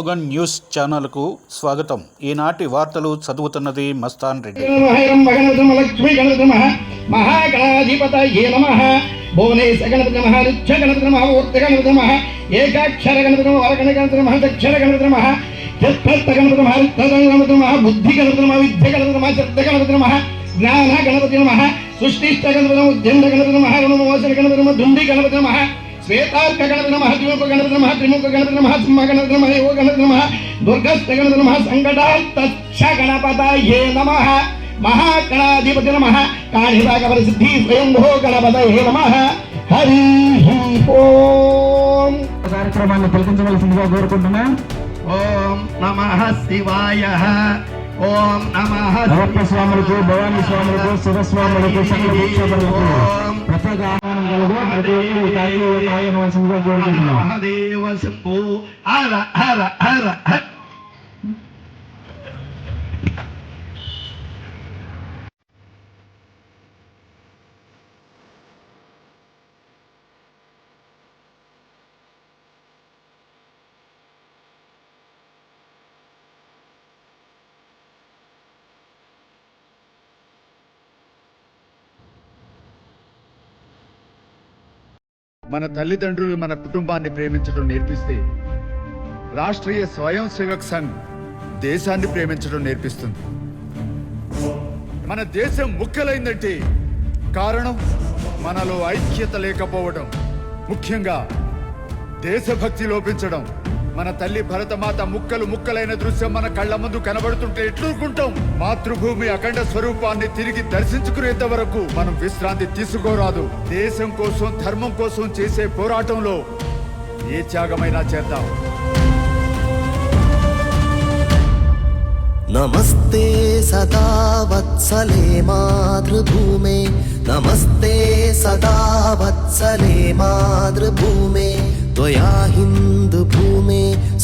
Morgan news ఛానల్కు స్వాగతం ఈనాటి వార్తలు చదువుతున్నది మస్తాన్ రెడ్డి ఏకాక్షర గణపతి వరగణ గణపతి నమ గణపతి నమ చత్వస్త గణపతి నమ గణపతి నమ బుద్ధి గణపతి నమ విద్య గణపతి నమ గణపతి నమ జ్ఞాన గణపతి నమ సృష్టిష్ట గణపతి నమ ఉద్యండ గణపతి నమ రుణమోచన గణపతి నమ దుండి గణపతి నమ శ్వేతార్క గణపతి నమ ద్విముఖ గణపతి నమ త్రిముఖ గణపతి నమ సింహ గణపతి నమ యోగ గణపతి నమ దుర్గస్థ గణపతి నమ సంకటాత్తక్ష గణపతయే నమ మహాగణాధిపతి నమ కాళిదాగవర సిద్ధి స్వయంభో గణపతయే నమ హరి ఓం కార్యక్రమాన్ని తిలకించవలసిందిగా కోరుకుంటున్నా. ఓం నమ శివాయ ఓం నమ స్వాములకు భవానీ స్వాములకు శివస్వాములకు దీక్షకులకు ప్రత్యేక ದೇವ ಸಪ್ಪು ಹರ ಹರ ಹರ ಹರ మన తల్లిదండ్రులు మన కుటుంబాన్ని ప్రేమించడం నేర్పిస్తే రాష్ట్రీయ స్వయం సేవక్ సంఘ్ దేశాన్ని ప్రేమించడం నేర్పిస్తుంది. మన దేశం ముక్కలైందంటే కారణం మనలో ఐక్యత లేకపోవడం. ముఖ్యంగా దేశభక్తి లోపించడం. మన తల్లి భరతమాత ముక్కలు ముక్కలైన దృశ్యం మన కళ్ళ ముందు కనబడుతుంటే ఎట్లూరుకుంటాం మాతృభూమి అఖండ స్వరూపాన్ని తిరిగి దర్శించుకునేంత వరకు మనం విశ్రాంతి తీసుకోరాదు దేశం కోసం ధర్మం కోసం చేసే పోరాటంలో ఏ త్యాగమైనా చేద్దాం नमस्ते सदा वत्सले मातृभूमे नमस्ते सदा वत्सले मातृभूमे त्वया हिन्दुभूमे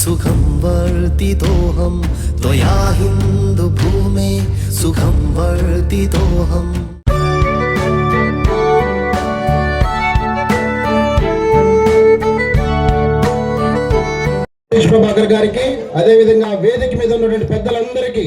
सुखं वर्तितोऽहं त्वया हिन्दुभूमे सुखं वर्तितोऽहम् ప్రభాకర్ గారికి అదే విధంగా వేదిక మీద ఉన్నటువంటి పెద్దలందరికీ